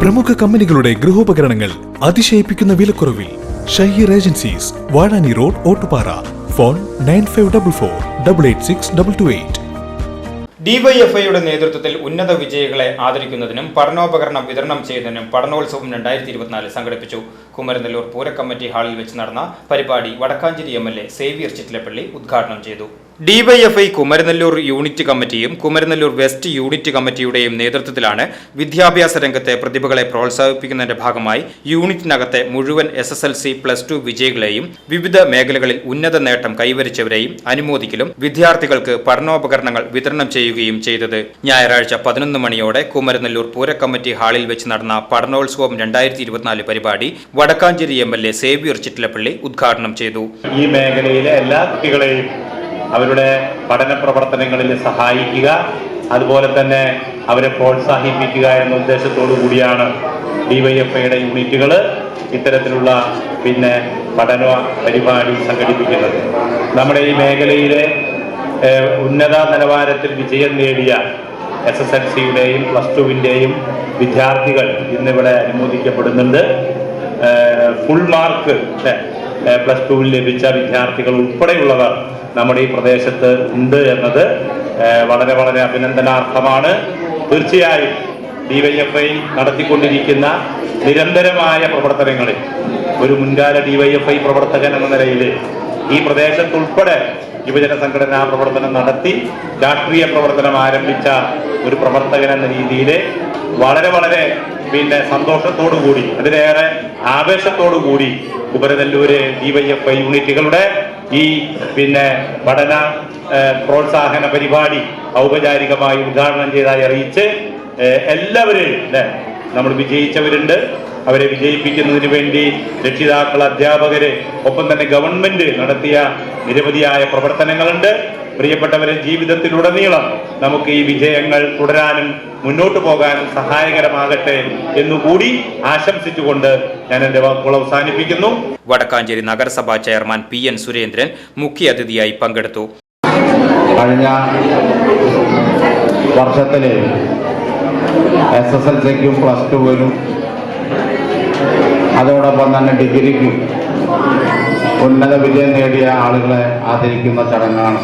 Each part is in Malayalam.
പ്രമുഖ കമ്പനികളുടെ ഗൃഹോപകരണങ്ങൾ അതിശയിപ്പിക്കുന്ന വിലക്കുറവിൽ Shaheer agencies Vazhani road Ottupara. Phone nine five double four double eight six double two eight. ഡിവൈഎഫ്ഐയുടെ നേതൃത്വത്തിൽ ഉന്നത വിജയികളെ ആദരിക്കുന്നതിനും പഠനോപകരണം വിതരണം ചെയ്യുന്നതിനും പഠനോത്സവം രണ്ടായിരത്തി ഇരുപത്തിനാല് സംഘടിപ്പിച്ചു. കുമരനെല്ലൂർ പൂരക്കമ്മിറ്റി ഹാളിൽ വെച്ച് നടന്ന പരിപാടി Vadakkanchery M L A Xavier Chittilappally ഉദ്ഘാടനം ചെയ്തു. ഡിവൈഎഫ്ഐ കുമരനെല്ലൂർ യൂണിറ്റ് കമ്മിറ്റിയും കുമരനെല്ലൂർ വെസ്റ്റ് യൂണിറ്റ് കമ്മിറ്റിയുടെയും നേതൃത്വത്തിലാണ് വിദ്യാഭ്യാസ രംഗത്തെ പ്രതിഭകളെ പ്രോത്സാഹിപ്പിക്കുന്നതിന്റെ ഭാഗമായി യൂണിറ്റിനകത്തെ മുഴുവൻ S S L C plus two വിജയികളെയും വിവിധ മേഖലകളിൽ ഉന്നത നേട്ടം കൈവരിച്ചവരെയും അനുമോദിക്കലും വിദ്യാർത്ഥികൾക്ക് പഠനോപകരണങ്ങൾ വിതരണം ചെയ്യുകയും ചെയ്തത്. ഞായറാഴ്ച പതിനൊന്ന് മണിയോടെ കുമരനെല്ലൂർ പൂരക്കമ്മിറ്റി ഹാളിൽ വെച്ച് നടന്ന പഠനോത്സവം രണ്ടായിരത്തി ഇരുപത്തിനാല് പരിപാടി Vadakkanchery M L A Xavier Chittilappally ഉദ്ഘാടനം ചെയ്തു. ഈ മേഖലയിലെ എല്ലാ കുട്ടികളെയും അവരുടെ പഠന പ്രവർത്തനങ്ങളിൽ സഹായിക്കുക. അതുപോലെ തന്നെ അവരെ പ്രോത്സാഹിപ്പിക്കുക എന്ന ഉദ്ദേശത്തോടു കൂടിയാണ് ഡിവൈഎഫ്ഐയുടെ യൂണിറ്റുകൾ ഇത്തരത്തിലുള്ള പിന്നെ പഠന പരിപാടി സംഘടിപ്പിക്കുന്നത്. നമ്മുടെ ഈ മേഖലയിലെ ഉന്നത നിലവാരത്തിൽ വിജയം നേടിയ എസ് എസ് എൽ സിയുടെയും പ്ലസ് ടുവിന്റെയും വിദ്യാർത്ഥികൾ ഇന്നിവിടെ അനുമോദിക്കപ്പെടുന്നുണ്ട്. ഫുൾ മാർക്ക് പ്ലസ് ടുവിൽ ലഭിച്ച വിദ്യാർത്ഥികൾ ഉൾപ്പെടെയുള്ളവർ നമ്മുടെ ഈ പ്രദേശത്ത് ഉണ്ട് എന്നത് വളരെ വളരെ അഭിനന്ദനാർഹമാണ് തീർച്ചയായും ഡി വൈ എഫ് ഐ നടത്തിക്കൊണ്ടിരിക്കുന്ന നിരന്തരമായ പ്രവർത്തനങ്ങളിൽ ഒരു മുൻകാല ഡി വൈ എഫ് ഐ പ്രവർത്തകൻ എന്ന നിലയിൽ ഈ പ്രദേശത്തുൾപ്പെടെ യുവജന സംഘടനാ പ്രവർത്തനം നടത്തി രാഷ്ട്രീയ പ്രവർത്തനം ആരംഭിച്ച ഒരു പ്രവർത്തകൻ എന്ന രീതിയിൽ വളരെ വളരെ പിന്നെ സന്തോഷത്തോടു കൂടി അതിലേറെ ആവേശത്തോടു കൂടി Uparanellur D Y F I യൂണിറ്റുകളുടെ ഈ പിന്നെ പഠന പ്രോത്സാഹന പരിപാടി ഔപചാരികമായി ഉദ്ഘാടനം ചെയ്തതായി അറിയിച്ച് എല്ലാവരെയും നമ്മൾ വിജയിച്ചവരുണ്ട്. അവരെ വിജയിപ്പിക്കുന്നതിന് വേണ്ടി രക്ഷിതാക്കൾ അധ്യാപകര് ഒപ്പം തന്നെ ഗവൺമെന്റ് നടത്തിയ നിരവധിയായ പ്രവർത്തനങ്ങളുണ്ട്. പ്രിയപ്പെട്ടവരെ ജീവിതത്തിലുടനീളം നമുക്ക് ഈ വിജയങ്ങൾ തുടരാനും മുന്നോട്ട് പോകാനും സഹായകരമാകട്ടെ എന്നുകൂടി ആശംസിച്ചുകൊണ്ട് ഞാൻ എന്റെ വാക്കുകൾ അവസാനിപ്പിക്കുന്നു. വടക്കാഞ്ചേരി നഗരസഭാ ചെയർമാൻ പി എൻ സുരേന്ദ്രൻ മുഖ്യാതിഥിയായി പങ്കെടുത്തു. കഴിഞ്ഞ വർഷത്തിൽ എസ് എസ് എൽ സിക്കും പ്ലസ് ടുവിനും അതോടൊപ്പം തന്നെ ഡിഗ്രിക്കും ഉന്നത വിജയം നേടിയ ആളുകളെ ആദരിക്കുന്ന ചടങ്ങാണ്.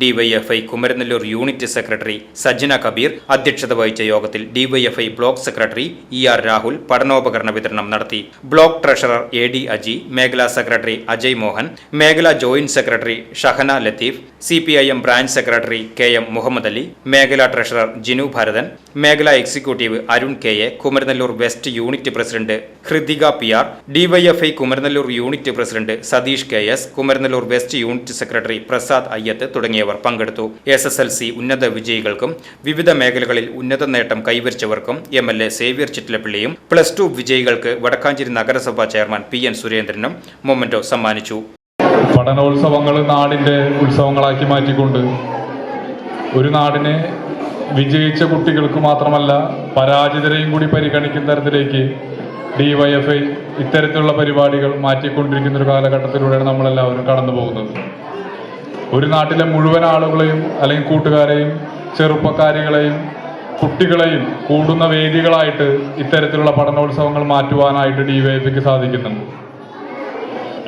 DYFI Kumaranellur unit secretary Sajjana Kabeer അധ്യക്ഷത വഹിച്ച യോഗത്തിൽ DYFI block secretary E R Rahul പഠനോപകരണ വിതരണം നടത്തി. Block treasurer A D Aji മേഖലാ സെക്രട്ടറി അജയ് മോഹൻ മേഖലാ joint secretary Shahana Latheef C P I M branch secretary K M Muhammad Ali മേഖലാ ട്രഷറർ ജിനു ഭരതൻ മേഖലാ executive Arun K A Kumaranellur west unit president Hridika P R DYFI Kumaranellur unit president Satheesh K S Kumaranellur west unit secretary Prasad Ayyath തുടങ്ങിയവർ പങ്കെടുത്തു. എസ് എസ് എൽ സി ഉന്നത വിജയികൾക്കും വിവിധ മേഖലകളിൽ ഉന്നത നേട്ടം കൈവരിച്ചവർക്കും എം എൽ എ സേവ്യർ ചിറ്റിലപ്പിള്ളിയും പ്ലസ് ടു വിജയികൾക്ക് വടക്കാഞ്ചേരി നഗരസഭാ ചെയർമാൻ പി എൻ സുരേന്ദ്രനും മൊമെന്റോ സമ്മാനിച്ചു. പഠനോത്സവങ്ങൾ നാടിന്റെ ഉത്സവങ്ങളാക്കി മാറ്റിക്കൊണ്ട് ഒരു നാടിനെ വിജയിച്ച കുട്ടികൾക്ക് മാത്രമല്ല പരാജിതരെയും കൂടി പരിഗണിക്കുന്ന തരത്തിലേക്ക് ഡിവൈഎഫ്ഐ ഇത്തരത്തിലുള്ള പരിപാടികൾ മാറ്റിക്കൊണ്ടിരിക്കുന്ന ഒരു കാലഘട്ടത്തിലൂടെയാണ് നമ്മളെല്ലാവരും കടന്നു പോകുന്നത് ഒരു നാട്ടിലെ മുഴുവൻ ആളുകളെയും അല്ലെങ്കിൽ കൂട്ടുകാരെയും ചെറുപ്പക്കാരികളെയും കുട്ടികളെയും കൂടുന്ന വേദികളായിട്ട് ഇത്തരത്തിലുള്ള പഠനോത്സവങ്ങൾ മാറ്റുവാനായിട്ട് ഡി വൈ എഫിക്ക് സാധിക്കുന്നുണ്ട്.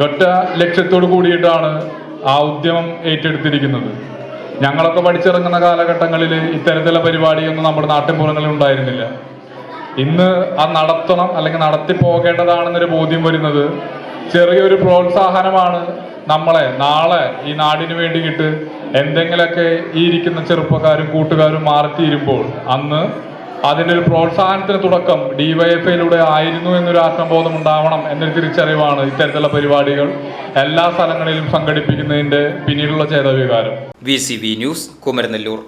ഒറ്റ ലക്ഷ്യത്തോട് കൂടിയിട്ടാണ് ആ ഉദ്യമം ഏറ്റെടുത്തിരിക്കുന്നത്. ഞങ്ങളൊക്കെ പഠിച്ചിറങ്ങുന്ന കാലഘട്ടങ്ങളിൽ ഇത്തരത്തിലുള്ള പരിപാടിയൊന്നും നമ്മുടെ നാട്ടിൻപുറങ്ങളിൽ ഉണ്ടായിരുന്നില്ല. ഇന്ന് ആ നടത്തണം അല്ലെങ്കിൽ നടത്തി പോകേണ്ടതാണെന്നൊരു ബോധ്യം വരുന്നത് ചെറിയൊരു പ്രോത്സാഹനമാണ് നമ്മളെ നാളെ ഈ നാടിന് വേണ്ടിയിട്ട് എന്തെങ്കിലുമൊക്കെ ഈ ഇരിക്കുന്ന ചെറുപ്പക്കാരും കൂട്ടുകാരും മാറിത്തീരുമ്പോൾ അന്ന് അതിന്റെ ഒരു പ്രോത്സാഹനത്തിന് തുടക്കം ഡിവൈഎഫ്ഐയിലൂടെ ആയിരുന്നു എന്നൊരു ആത്മബോധം ഉണ്ടാവണം എന്നൊരു തിരിച്ചറിവാണ് ഇത്തരത്തിലുള്ള പരിപാടികൾ എല്ലാ സ്ഥലങ്ങളിലും സംഘടിപ്പിക്കുന്നതിന്റെ പിന്നീടുള്ള ചേതവികാരം. V C V news Kumaranellur.